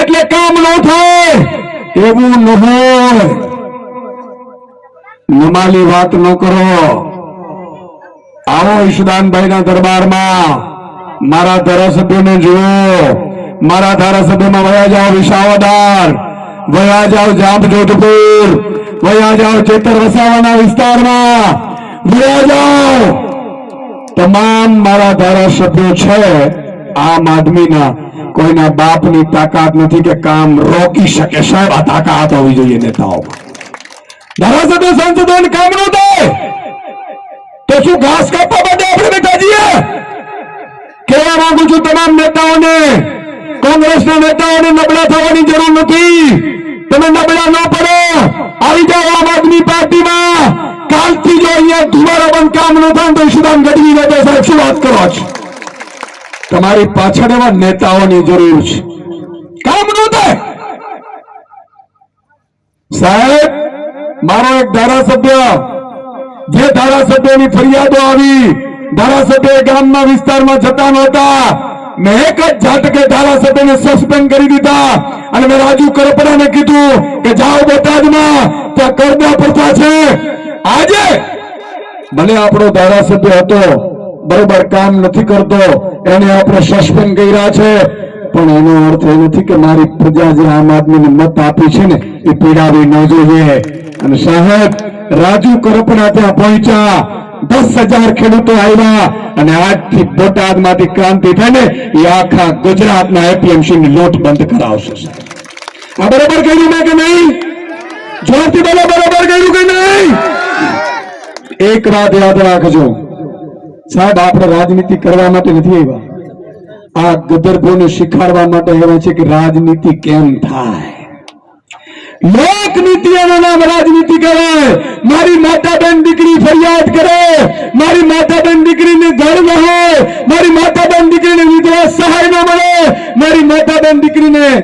એટલે કામ ન થાય, એવું નમાલી વાત ન કરો. આવો ઈશુદાનભાઈ ના દરબારમાં, મારા ધારાસભ્યોને જુઓ. મારા ધારાસભ્યમાં વયા જાઓ વિસાવદર, વયા જાઓ જામ જોધપુર વયા જાઓ ચેતર વસાવાના વિસ્તારમાં, વયા જાઓ. તમામ મારા ધારાસભ્યો છે, આમ આદમીના કોઈના બાપની તાકાત નથી કે કામ રોકી શકે. સાહેબ, આ તાકાત હોવી જોઈએ નેતાઓમાં. ધારાસભ્ય કામ ન તો શું ઘાસ કાપવા માટે આપણે બેઠા છીએ? કહેવા માંગુ છું તમામ નેતાઓને, કોંગ્રેસના નેતાઓને નબળા થવાની જરૂર નથી. તમે નબળા ન પડો. આવી જાઓ આમ આદમી પાર્ટીમાં. કાલથી જો અહીંયા ધુમારા બંધ કામ ન થાય તો ઈશુદાન ગઢવી સાહેબ શું વાત કરો છો? તમારી પાછળ એવા નેતાઓની જરૂર છે. કામ ન સાહેબ, મારો એક ધારાસભ્ય, જે ધારાસભ્યની ફરિયાદો આવી ધારાસભ્ય ગામના વિસ્તારમાં જતા નહોતા. મેં એક જ ઝાટકે ધારાસભ્યને સસ્પેન્ડ કરી દીધા અને મેં રાજુ કરપડાને કીધું કે જાઓ બોટાદમાં, ત્યાં કરદા પ્રથા છે. આજે ભલે આપણો ધારાસભ્ય હતો. બરોબર કામ નથી કરતો, એને આપણે સસ્પેન્ડ કર્યા છે. પણ એનો અર્થ એ નથી કે મારી પ્રજા જે આમ આદમીને મત આપી છે ને, એ પીડાવી ન જોઈએ. અને સાહેબ, રાજુ કરપડા ત્યાં પહોંચ્યા. દસ હજાર ખેડૂતો આવ્યા અને આજથી બોટાદમાંથી ક્રાંતિ થાય ને, એ આખા ગુજરાતના એપીએમસી ની લોટ બંધ કરાવશે, સાહેબ. આ બરોબર કર્યું મેં કે નહીં? જોરથી બોલો, બરોબર કર્યું કે નહીં? એક વાત યાદ રાખજો. સાહેબ, આપણે રાજનીતિ કરવા માટે નથી આવ્યા. આ ગદર્ભોને શીખવાડવા માટે આવ્યા છે કે રાજનીતિ કેમ થાય? લોકનીતિ એનું નામ રાજનીતિ કહેવાય. મારી માતાબેન દીકરી ફરિયાદ કરે. મારી માતાબેન દીકરીને ઘર ન હોય. મારી માતાબેન દીકરીને વિધવા સહાય ન મળે. મારી માતાબેન દીકરીને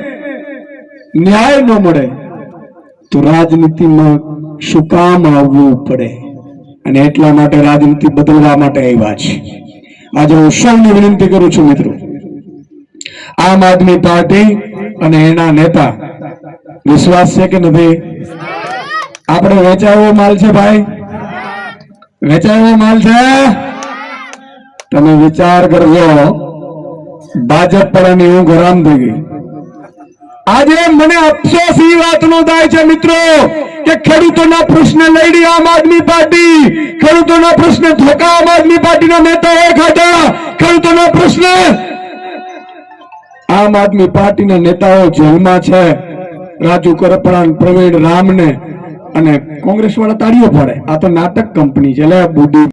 ન્યાય ન મળે. તો રાજનીતિમાં શું કામ આવવું પડે? અને એટલા માટે રાજનીતિ બદલવા માટે આવ્યા છે. આજે હું સૌને વિનંતી કરું છું મિત્રો, આમ આદમી પાર્ટી અને એના નેતા, વિશ્વાસ છે કે નથી? આપણે વેચાવો માલ છે ભાઈ? વેચાવો માલ છે? તમે વિચાર કરજો, ભાજપ પર એની ઊંઘ હરામ થઈ ગઈ. આજે મને અફસોસ એ વાતનો થાય છે મિત્રો કે ખેડૂતોના પ્રશ્ન લડી આમ આદમી પાર્ટી, ખેડૂતોના પ્રશ્ન ધોકા આમ આદમી પાર્ટીના નેતાઓએ ખાધા. ખેડૂતોના પ્રશ્ન, આમ આદમી પાર્ટીના નેતાઓ જેલમાં છે. રાજુ કરપડા પ્રવીણ રામને અને કોંગ્રેસ વાળા તાળીઓ પડે આ તો નાટક કંપની છે. લે, બુદ્ધિ